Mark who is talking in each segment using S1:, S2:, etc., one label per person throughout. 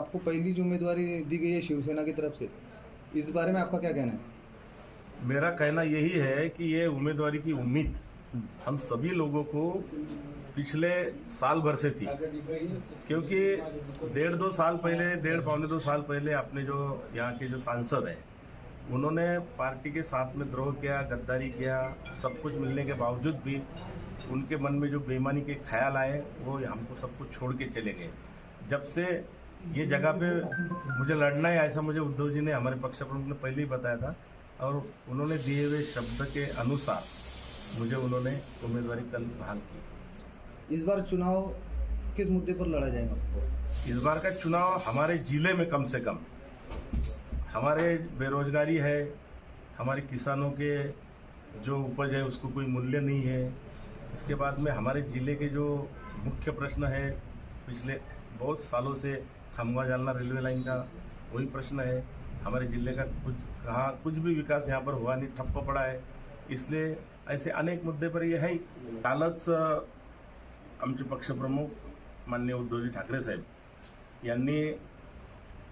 S1: आपको पहली जो दी गई है शिवसेना की तरफ़ से। इस बारे में आपका क्या कहना है?
S2: मेरा कहना यही है कि ये उम्मीदवारी की उम्मीद हम सभी लोगों को पिछले साल भर से थी। क्योंकि डेढ़ दो साल पहले, डेढ़ पौने दो साल पहले अपने जो यहाँ के जो सांसद हैं, उन्होंने पार्टी के साथ में द्रोह किया, गद्दारी किया, सब कुछ मिलने के बावजूद भी उनके मन में जो बेईमानी के ख्याल आए, वो हमको सब कुछ छोड़ के चले गए। जब से ये जगह पे मुझे लड़ना है ऐसा मुझे उद्धव जी ने हमारे पक्ष प्रमुख ने पहले ही बताया था और उन्होंने दिए हुए शब्द के अनुसार मुझे उन्होंने उम्मीदवारी कल बहाल की
S1: इस बार चुनाव किस मुद्दे पर लड़ा जाएगा
S2: इस बार का चुनाव हमारे ज़िले में कम से कम। हमारे बेरोजगारी है हमारे किसानों के जो उपज है उसको कोई मूल्य नहीं है। इसके बाद में हमारे ज़िले के जो मुख्य प्रश्न है पिछले बहुत सालों से खमगा जालना रेलवे लाइन का वही प्रश्न है। हमारे जिले का कुछ कहाँ कुछ भी विकास यहाँ पर हुआ नहीं ठप्प पड़ा है। इसलिए ऐसे अनेक मुद्दे पर ये है कालच आमचे पक्षप्रमुख माननीय उद्धवजी ठाकरे साहेब यांनी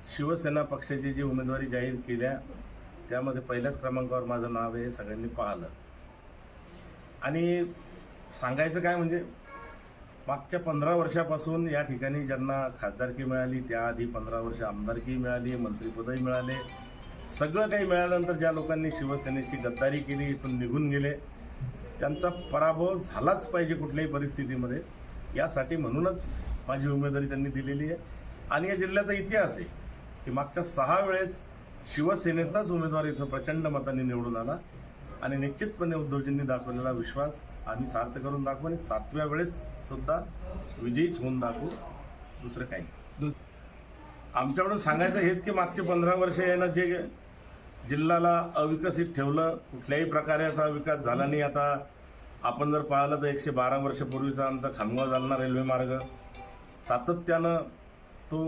S2: शिवसेना पक्षाची जी उमेदवारी जाहीर केल्या त्यामध्ये पहिल्याच क्रमांकावर माझं नाव हे सगळ्यांनी पाहिलं. आणि सांगायचं काय म्हणजे मागच्या पंधरा वर्षापासून या ठिकाणी ज्यांना खासदारकी मिळाली त्याआधी पंधरा वर्ष आमदारकी मिळाली मंत्रिपदही मिळाले. सगळं काही मिळाल्यानंतर ज्या लोकांनी शिवसेनेशी गद्दारी केली इथून निघून गेले त्यांचा पराभव झालाच पाहिजे कुठल्याही परिस्थितीमध्ये. यासाठी म्हणूनच माझी उमेदवारी त्यांनी दिलेली आहे. आणि या जिल्ह्याचा इतिहास आहे की मागच्या सहा वेळेस शिवसेनेचाच उमेदवार इथं प्रचंड मतांनी निवडून आला. आणि निश्चितपणे उद्धवजींनी दाखवलेला विश्वास आम्ही सार्थ करून दाखवू आणि सातव्या वेळेस सुद्धा विजयीच होऊन दाखवू. दुसरं काही. आमच्याकडून सांगायचं हेच की मागचे पंधरा वर्ष यानं जे जिल्ह्याला अविकसित ठेवलं कुठल्याही प्रकारे याचा विकास झाला नाही. आता आपण जर पाहिलं तर एकशे बारा वर्षापूर्वीचा आमचा खामगाव जालना रेल्वे मार्ग. सातत्यानं तो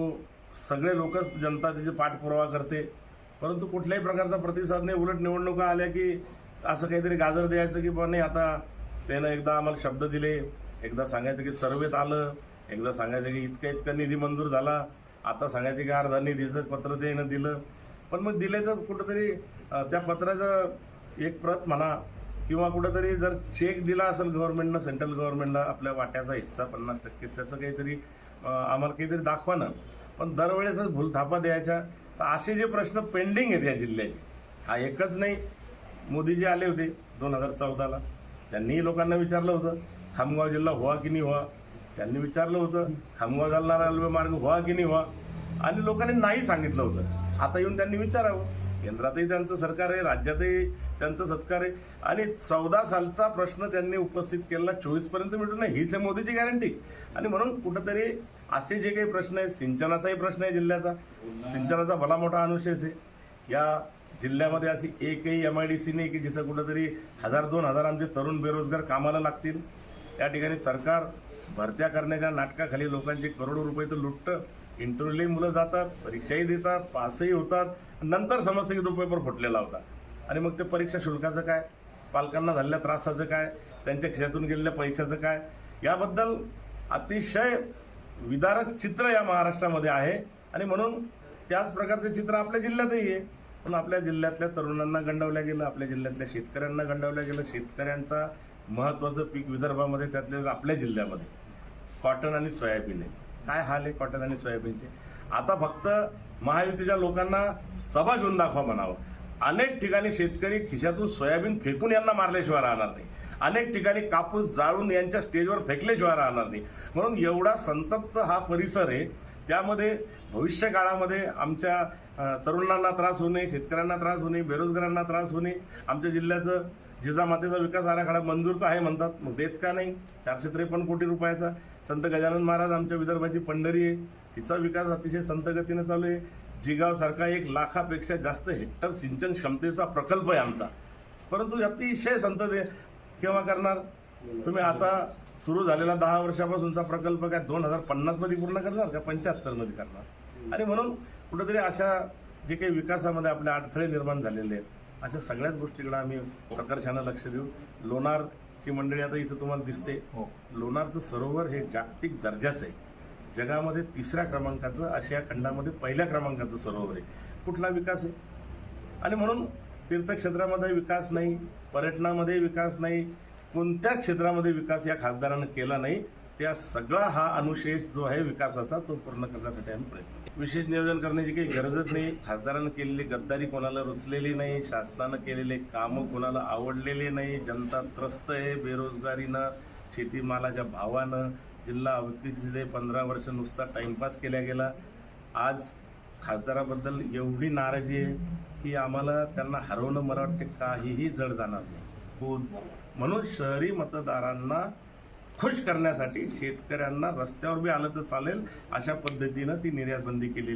S2: सगळे लोक जनता त्याची पाठपुरावा करते. परंतु कुठल्याही प्रकारचा प्रतिसाद नाही. उलट निवडणुका आल्या की असं काहीतरी गाजर द्यायचं की बा नाही आता त्यानं एकदा आम्हाला शब्द दिले. एकदा सांगायचं की सर्वेत आलं. एकदा सांगायचं की इतका इतका निधी मंजूर झाला. आता सांगायचं की अर्धा निधीचं पत्र त्यानं दिलं. पण मग दिले तर कुठंतरी त्या पत्राचं एक प्रत म्हणा किंवा कुठंतरी जर चेक दिला असेल गव्हर्नमेंटनं सेंट्रल गव्हर्नमेंटला आपल्या वाट्याचा हिस्सा पन्नास टक्के त्याचं काहीतरी आम्हाला काहीतरी दाखवा ना. पण दरवेळेसच भूलथापा द्यायच्या. तर असे जे प्रश्न पेंडिंग आहेत या जिल्ह्याचे हा एकच नाही. मोदीजी आले होते दोन हजार चौदाला. त्यांनीही लोकांना विचारलं होतं खामगाव जिल्हा व्हा की नाही व्हा त्यांनी विचारलं होतं खामगाव जालना रेल्वे मार्ग व्हा की नाही व्हा आणि लोकांनी नाही सांगितलं होतं. आता येऊन त्यांनी विचारावं. केंद्रातही त्यांचं सरकार आहे राज्यातही त्यांचं सत्कार आहे. आणि चौदा सालचा प्रश्न त्यांनी उपस्थित केला चोवीसपर्यंत मिळून नाही हीच आहे मोदीची गॅरंटी आणि म्हणून कुठंतरी असे जे काही प्रश्न आहेत सिंचनाचाही प्रश्न आहे जिल्ह्याचा. सिंचनाचा भला मोठा अनुशेष आहे. या जिल्ह्यामध्ये अशी एकही एम आय डी सी नाही की जिथं कुठंतरी हजार दोन हजार आमचे तरुण बेरोजगार कामाला लागतील. त्या ठिकाणी सरकार भरत्या करण्याच्या नाटकाखाली लोकांचे करोडो रुपये तर लुटतं. इंटरव्ह्यूलाही मुलं जातात परीक्षाही देतात पासही होतात. नंतर समजतं की तो पेपर फुटलेला होता. आणि मग ते परीक्षा शुल्काचं काय? पालकांना झालेल्या त्रासाचं काय? त्यांच्या खिशातून गेलेल्या पैशाचं काय? याबद्दल अतिशय विदारक चित्र या महाराष्ट्रामध्ये आहे. आणि म्हणून त्याच प्रकारचे चित्र आपल्या जिल्ह्यातही आहे. पण आपल्या जिल्ह्यातल्या तरुणांना गंडवल्या गेलं आपल्या जिल्ह्यातल्या शेतकऱ्यांना गंडवल्या गेलं शेतकऱ्यांचा महत्त्वाचं पीक विदर्भामध्ये त्यातले आपल्या जिल्ह्यामध्ये. कॉटन आणि सोयाबीन आहे. काय हाल आहे कॉटन आणि सोयाबीनचे आता फक्त महायुतीच्या लोकांना सभा घेऊन दाखवा म्हणावं. अनेक ठिकाणी शेतकरी खिशातून सोयाबीन फेकून यांना मारल्याशिवाय राहणार नाही. अनेक ठिकाणी कापूस जाळून यांच्या स्टेजवर फेकल्याशिवाय राहणार नाही. म्हणून एवढा संतप्त हा परिसर आहे. त्यामध्ये भविष्य काळामध्ये आमच्या तरुणांना त्रास होणे शेतकऱ्यांना त्रास होणे बेरोजगारांना त्रास होणे आमच्या जिल्ह्याचं जिजामातेचा विकास आराखडा मंजूर तर आहे म्हणतात. मग देत का नाही? चारशे त्रेपन्न कोटी रुपयाचा. संत गजानन महाराज आमच्या विदर्भाची पंढरी आहे. तिचा विकास अतिशय संतगतीनं चालू आहे. जिगाव सारखा एक लाखापेक्षा जास्त हेक्टर सिंचन क्षमतेचा प्रकल्प आहे आमचा. परंतु अतिशय संत दे केव्हा करणार? तुम्ही आता सुरू झालेला दहा वर्षापासूनचा प्रकल्प काय दोन हजार पन्नासमध्ये पूर्ण करणार का पंच्याहत्तरमध्ये करणार? आणि म्हणून कुठेतरी अशा जे काही विकासामध्ये आपले अडथळे निर्माण झालेले आहेत अशा सगळ्याच गोष्टीकडे आम्ही प्रकर्षानं लक्ष देऊ. लोणारची मंडळी आता इथं तुम्हाला दिसते.
S1: हो.
S2: लोणारचं सरोवर हे जागतिक दर्जाचं आहे. जगामध्ये तिसऱ्या क्रमांकाचं आशिया खंडामध्ये पहिल्या क्रमांकाचं सरोवर आहे. कुठला विकास आहे? आणि म्हणून तीर्थक्षेत्रामध्ये विकास नाही पर्यटनामध्ये विकास नाही कोणत्या क्षेत्रामध्ये विकास या खासदारानं केला नाही त्या सगळा हा अनुशेष जो आहे विकासाचा तो पूर्ण करण्यासाठी आम्ही प्रयत्न विशेष नियोजन करण्याची काही गरजच नाही. खासदारानं केलेली गद्दारी कोणाला रुचलेली नाही शासनानं केलेले कामं कोणाला आवडलेले नाही जनता त्रस्त आहे बेरोजगारीनं शेतीमालाच्या भावानं जिल्हा अविकसित पंधरा वर्ष नुसता टाइमपास केला गेला. आज खासदाराबद्दल एवढी नाराजी आहे की आम्हाला त्यांना हरवणं मला वाटते काहीही जड जाणार नाही. म्हणून शहरी मतदारांना खुश करण्यासाठी शेतकऱ्यांना रस्त्यावर बी आलं तर चालेल अशा पद्धतीनं ती निर्यात बंदी केलेली